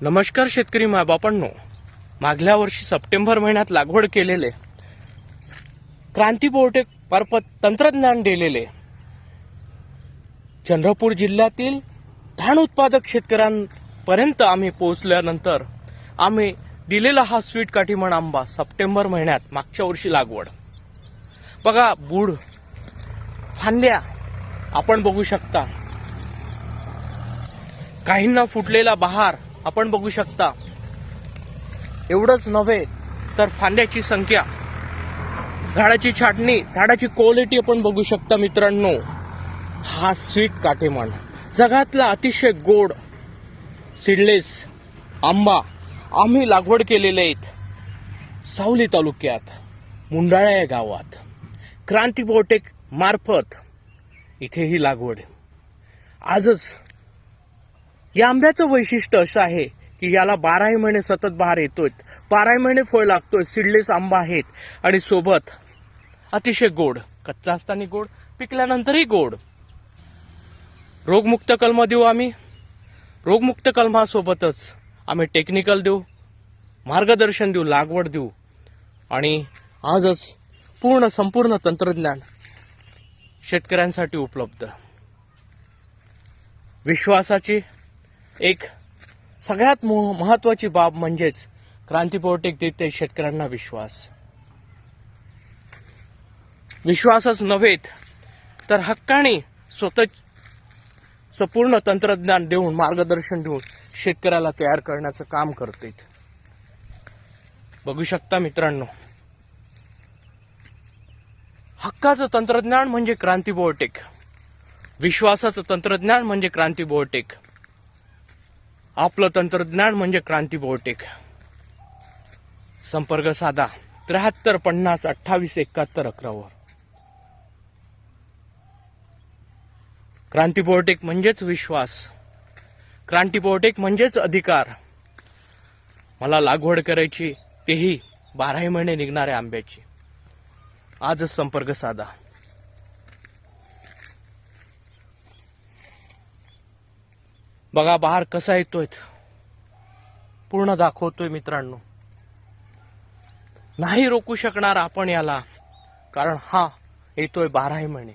नमस्कार शेतकरी मायबापांनो मागल्या वर्षी सप्टेंबर महिन्यात लागवड केलेले क्रांती बोर्टे मार्फत तंत्रज्ञान दिलेले चंद्रपूर जिल्ह्यातील धान उत्पादक शेतकऱ्यांपर्यंत आम्ही पोहोचल्यानंतर आम्ही दिलेला हा स्वीट काठीमण आंबा सप्टेंबर महिन्यात मागच्या वर्षी लागवड. बघा बूड फांद्या आपण बघू शकता. काहींना फुटलेला बहार आपण बघू शकता. एवढंच नव्हे तर फांद्याची संख्या. झाडाची छाटणी झाडाची क्वालिटी आपण बघू शकता मित्रांनो. हा स्वीट काटेमान जगातला अतिशय गोड सिडलेस आंबा आम्ही लागवड केलेले आहेत. सावली तालुक्यात मुंडाळा या गावात. क्रांती बोटेक मार्फत इथे ही लागवड. आजच या आंब्याचं वैशिष्ट्य असं आहे की याला बाराही महिने सतत बहार येतोय. बाराही महिने फळ लागतोय. सिडलेस आंबा आहेत. आणि सोबत अतिशय गोड कच्चा असताना गोड पिकल्यानंतरही गोड. रोगमुक्त कलम देऊ आम्ही. रोगमुक्त कलमासोबतच आम्ही टेक्निकल देऊ मार्गदर्शन देऊ लागवड देऊ. आणि आजच पूर्ण संपूर्ण तंत्रज्ञान शेतकऱ्यांसाठी उपलब्ध. विश्वासाची एक सगळ्यात मो- महत्वाची बाब म्हणजेच क्रांती पोर्टेक देते शेतकऱ्यांना विश्वास. विश्वासच नव्हेत तर हक्काने स्वतः संपूर्ण तंत्रज्ञान देऊन मार्गदर्शन देऊन शेतकऱ्याला तयार करण्याचं काम करते बघू शकता मित्रांनो हक्काचं तंत्रज्ञान म्हणजे क्रांती बोर्टेक विश्वासाचं तंत्रज्ञान म्हणजे क्रांती बोर्टेक आपलं तंत्रज्ञान म्हणजे क्रांती बोर्टेक संपर्क साधा. त्र्याहत्तर पन्नास अठ्ठावीस एकाहत्तर अकरावर. क्रांती बोर्टेक म्हणजेच विश्वास. क्रांती बोर्टेक म्हणजेच अधिकार. मला लागवड करायची तेही बाराही महिने निघणाऱ्या आंब्याची. आजच संपर्क साधा. बघा बाहेर कसा येतोय पूर्ण दाखवतोय मित्रांनो. नाही रोखू शकणार आपण याला. कारण हा येतोय बाराही महिने.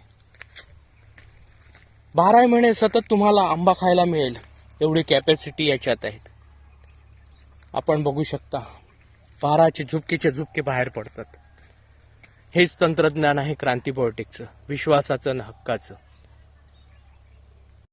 बाराही महिने सतत तुम्हाला आंबा खायला मिळेल. एवढी कॅपॅसिटी याच्यात आहेत. आपण बघू शकता बाराचे झुपकेचे झुपके बाहेर पडतात. हेच तंत्रज्ञान आहे क्रांती बायोटेकचं विश्वासाचं आणि हक्काचं.